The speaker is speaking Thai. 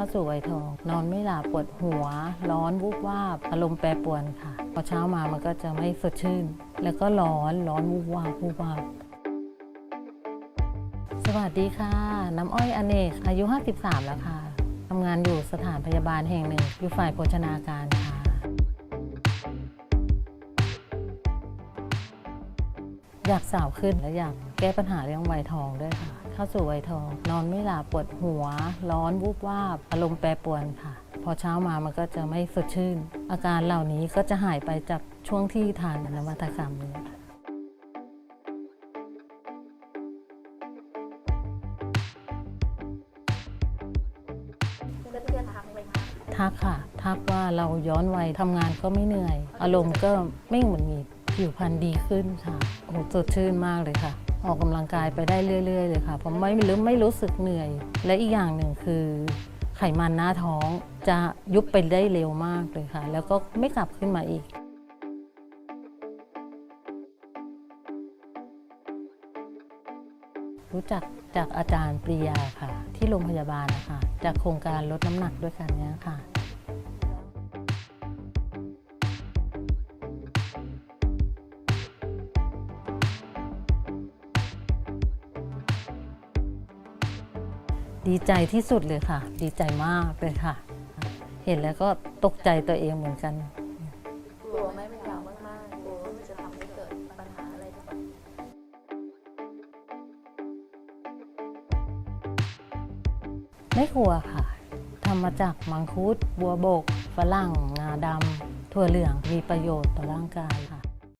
เข้าสู่วัยทอง นอนไม่หลับปวดหัว ร้อนวูบวาบอารมณ์แปรปรวนค่ะ พอเช้ามามันก็จะไม่สดชื่น แล้วก็ร้อนร้อนวูบวาบวูบวาบสวัสดีค่ะ น้ำอ้อยอเนกอายุ 53 แล้วค่ะทำงานอยู่สถานพยาบาลแห่งหนึ่งอยู่ฝ่ายโภชนาการค่ะอยากสาวขึ้นและอยากแก้ปัญหาเรื่องวัยทองด้วยค่ะ เข้าสู่วัยทอง นอนไม่หลับปวดหัว ร้อนวูบวาบอารมณ์แปรปรวนค่ะ พอเช้ามามันก็จะไม่สดชื่น อาการเหล่านี้ก็จะหายไปจากช่วงที่ทานนวัตกรรมนี้เลือนๆทักค่ะ ทักว่าเราย้อนวัยทำงานก็ไม่เหนื่อย อารมณ์ก็ไม่หงุดหงิดผิวพรรณดีขึ้นค่ะโอ้โหสดชื่นมากเลยค่ะ ออกกำลังกายไปได้เรื่อย ๆ เลยค่ะผมไม่รู้ไม่รู้สึกเหนื่อย และอีกอย่างหนึ่งคือ ไขมันหน้าท้องจะยุบไปได้เร็วมากเลยค่ะ แล้วก็ไม่กลับขึ้นมาอีกรู้จักจากอาจารย์ปริยาค่ะ ที่โรงพยาบาลนะคะจากโครงการลดน้ำหนักด้วยกันเนี้ยค่ะ ดีใจที่สุดเลยค่ะ ดีใจมากเลยค่ะ เห็นแล้วก็ตกใจตัวเองเหมือนกัน กลัวไหมมันยาวมากๆกลัวว่ามันจะทำให้เกิดปัญหาอะไรกับไม่กลัวค่ะทำมาจากมังคุด บัวบก ฝรั่ง งาดำถั่วเหลืองมีประโยชน์ต่อร่างกายค่ะ